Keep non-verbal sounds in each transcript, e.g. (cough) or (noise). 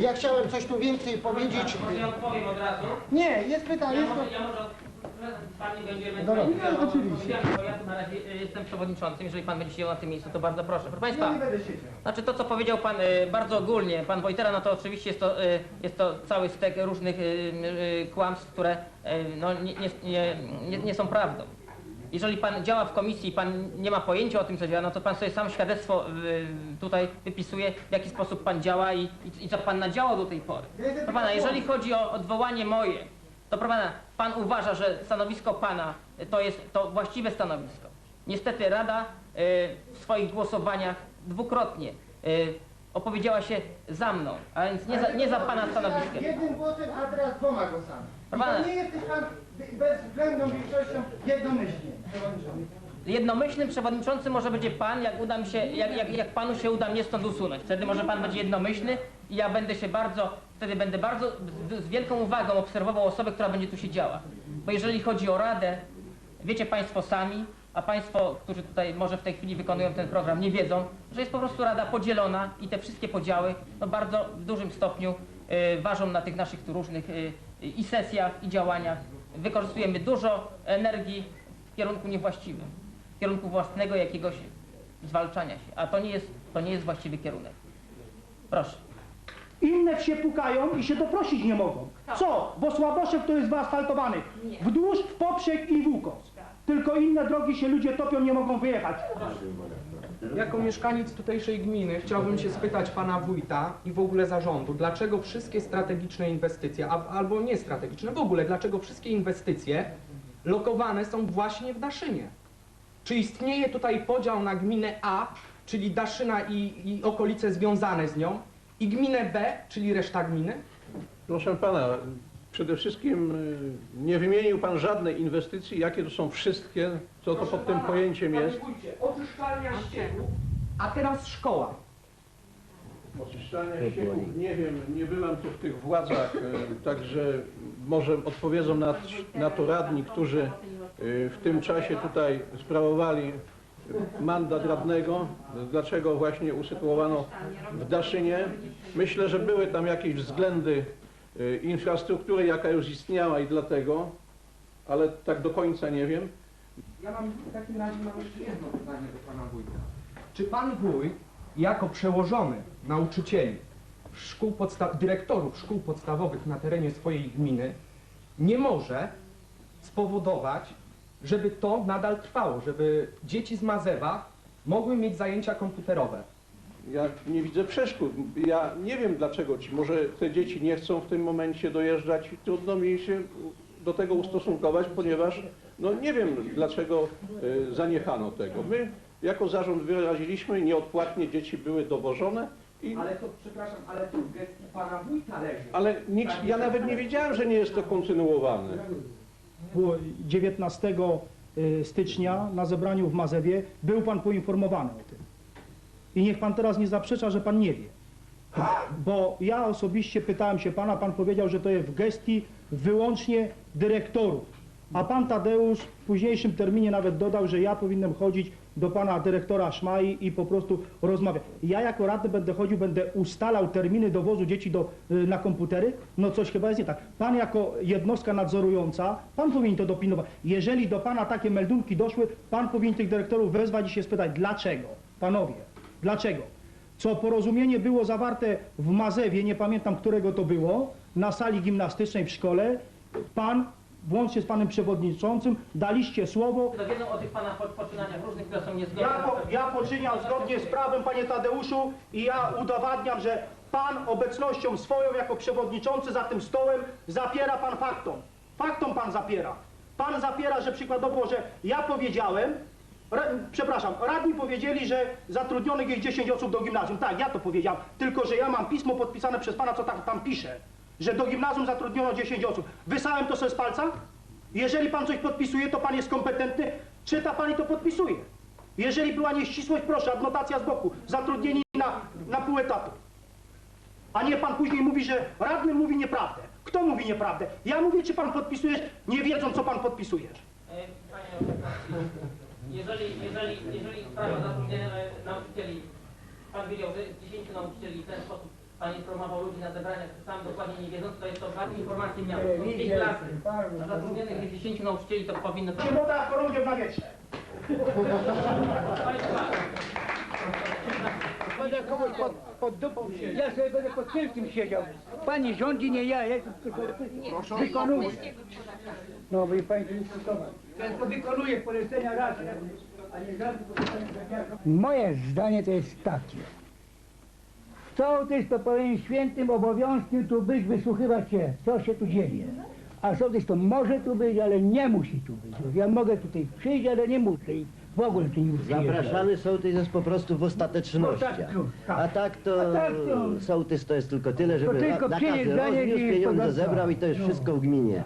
Ja chciałem coś tu więcej powiedzieć. Może ja odpowiem od razu. Nie, jest pytanie. Ja Jest może, ja może z Pani będzie Dobra, ewentualnie... no, oczywiście. Bo ja tu na razie y, jestem przewodniczącym, jeżeli Pan będzie siedział na tym miejscu, to bardzo proszę. Proszę Państwa, Ja nie będę siedział. znaczy to co powiedział Pan y, bardzo ogólnie, Pan Wojtera, no to oczywiście jest to, y, jest to cały stek różnych kłamstw, które no, nie, nie, nie, nie są prawdą. Jeżeli pan działa w komisji i pan nie ma pojęcia o tym, co działa, no to pan sobie sam świadectwo y, tutaj wypisuje, w jaki sposób pan działa i, i, i co pan nadziałał do tej pory. Proszę pana, jeżeli chodzi o odwołanie moje, to proszę pana, pan uważa, że stanowisko pana to jest to właściwe stanowisko. Niestety Rada y, w swoich głosowaniach dwukrotnie y, opowiedziała się za mną, a więc nie za, nie za pana stanowiskiem. Jednym głosem, a teraz dwoma głosami. I Pana- to nie jesteś pan bezwzględną większością jednomyślnie. przewodniczący. Jednomyślnym przewodniczącym może będzie pan, jak uda mi się, jak, jak, jak panu się uda mnie stąd usunąć. Wtedy może pan będzie jednomyślny i ja będę się bardzo, wtedy będę bardzo z, z wielką uwagą obserwował osobę, która będzie tu siedziała. Bo jeżeli chodzi o radę, wiecie państwo sami, a państwo, którzy tutaj może w tej chwili wykonują ten program, nie wiedzą, że jest po prostu rada podzielona i te wszystkie podziały no bardzo w dużym stopniu y, ważą na tych naszych tu różnych y, i sesjach, i działaniach. Wykorzystujemy dużo energii w kierunku niewłaściwym, w kierunku własnego jakiegoś zwalczania się, a to nie jest, to nie jest właściwy kierunek. Proszę. Inne wsie pukają i się doprosić nie mogą. Co? Bo Słaboszew to jest wyasfaltowany. Wdłuż, w poprzek i w ukos. Drogi się ludzie topią, nie mogą wyjechać. Jako mieszkaniec tutejszej gminy chciałbym się spytać pana wójta i w ogóle zarządu, dlaczego wszystkie strategiczne inwestycje, a, albo nie strategiczne, w ogóle dlaczego wszystkie inwestycje lokowane są właśnie w Daszynie? Czy istnieje tutaj podział na gminę A, czyli Daszyna i, i okolice związane z nią, i gminę B, czyli reszta gminy? Proszę pana, przede wszystkim y, nie wymienił pan żadnej inwestycji, jakie to są wszystkie, co to pod tym pojęciem jest. Oczyszczalnia ścieków, a teraz szkoła. Oczyszczania ścieków, nie wiem, nie byłem tu w tych władzach, y, także może odpowiedzą na, na to radni, którzy y, w tym czasie tutaj sprawowali mandat radnego, dlaczego właśnie usytuowano w Daszynie. Myślę, że były tam jakieś względy y, infrastruktury, jaka już istniała i dlatego, ale tak do końca nie wiem. Ja mam w takim razie mam jeszcze jedno pytanie do pana wójta. Czy pan wójt, jako przełożony nauczycieli, szkół dyrektorów szkół podstawowych na terenie swojej gminy, nie może spowodować, żeby to nadal trwało, żeby dzieci z Mazewa mogły mieć zajęcia komputerowe? Ja nie widzę przeszkód. Ja nie wiem dlaczego ci, może te dzieci nie chcą w tym momencie dojeżdżać i trudno mi się do tego ustosunkować, ponieważ no nie wiem dlaczego y, zaniechano tego. My jako zarząd wyraziliśmy, nieodpłatnie dzieci były dowożone, i, Ale to, przepraszam, ale to w gestii pana wójta leży. ale nikt, ja nawet nie wiedziałem, że nie jest to kontynuowane. Było 19 y, stycznia na zebraniu w Mazewie był pan poinformowany o tym. I niech pan teraz nie zaprzecza, że pan nie wie. Bo ja osobiście pytałem się pana, pan powiedział, że to jest w gestii wyłącznie dyrektorów. A pan Tadeusz w późniejszym terminie nawet dodał, że ja powinienem chodzić do pana dyrektora Szmai i po prostu rozmawiać. Ja jako radny będę chodził, będę ustalał terminy dowozu dzieci do, y, na komputery? No coś chyba jest nie tak. Pan jako jednostka nadzorująca, pan powinien to dopilnować. Jeżeli do pana takie meldunki doszły, pan powinien tych dyrektorów wezwać i się spytać, dlaczego? Panowie, dlaczego? Co porozumienie było zawarte w Mazewie, nie pamiętam którego to było, na sali gimnastycznej w szkole, pan, włącznie z panem przewodniczącym, daliście słowo, Dowiedzą o tych pana po- poczynaniach różnych, które są niezgodne. ja, po, ja poczyniam zgodnie z prawem, panie Tadeuszu, i ja udowadniam, że pan obecnością swoją jako przewodniczący za tym stołem zapiera pan faktom. Faktom pan zapiera. Pan zapiera, że przykładowo, że ja powiedziałem, ra, przepraszam, radni powiedzieli, że zatrudnionych jest 10 osób do gimnazjum. Tak, ja to powiedziałem, tylko że ja mam pismo podpisane przez pana, co tak tam pisze, że do gimnazjum zatrudniono 10 osób. Wysłałem to sobie z palca? Jeżeli pan coś podpisuje, to pan jest kompetentny, czyta pan i to podpisuje. Jeżeli była nieścisłość, proszę, adnotacja z boku. Zatrudnieni na, na pół etatu. A nie pan później mówi, że radny mówi nieprawdę. Kto mówi nieprawdę? Ja mówię, czy pan podpisujesz, nie wiedząc, co pan podpisujesz. E, Panie, jeżeli, jeżeli, jeżeli sprawa zatrudnienia e, nauczycieli, pan wiedział, że 10 nauczycieli w ten sposób Pan informował ludzi na zebraniach, sam dokładnie nie wiedząc, to jest to dwa informacje miał. Są tej klasy. A zatrudnionych jest 10 nauczycieli, to powinno... Nie woda korundzie w nawietrze. (laughs) (laughs) Państwa, Będę kogoś pod, pod dupą siedział. Ja sobie będę pod tylkiem siedział. Pani rządzi, nie ja, ja tylko wykonuję. No, bo i pani to nie stosować. Ja tylko wykonuję polecenia rady, a nie żadne polecenia Moje zdanie to jest takie. Sołtys to powinien świętym obowiązkiem tu być, wysłuchiwać się, co się tu dzieje. A sołtys to może tu być, ale nie musi tu być. Ja mogę tutaj przyjść, ale nie muszę i w ogóle tu nie muszę. Zapraszany sołtys jest po prostu w ostatecznościach. tak. A tak to A tak to- sołtys to jest tylko tyle, żeby tylko na, rozniósł, i pieniądze podać- zebrał i to jest no. wszystko w gminie.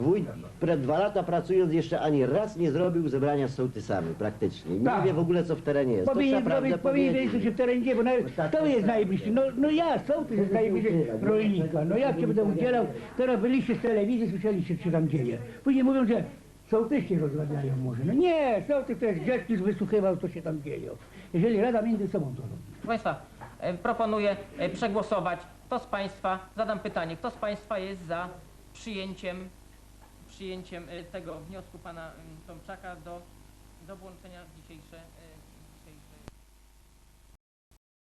Wójt przed dwa lata pracując jeszcze ani raz nie zrobił zebrania z sołtysami praktycznie. Nie Tak. wie w ogóle co w terenie jest. To Powinien trzeba zrobić, prawdę powinien powiedzieć. wiedzieć, co się w terenie dzieje, bo nawet, tak, kto jest najbliższy? No, no ja, sołtys jest najbliższy rolnika. No jak się będę udzielał? Teraz byliście z telewizji, słyszeliście, co się tam dzieje. Później mówią, że sołtyści rozmawiają może. No nie, sołtys to jest grzeczny, wysłuchiwał, co się tam dzieje. Jeżeli Rada między sobą to robi. Proszę Państwa, e, proponuję e, przegłosować. Kto z Państwa, zadam pytanie, kto z Państwa jest za przyjęciem, przyjęciem e, tego wniosku Pana mm, Tomczaka do, do włączenia w dzisiejsze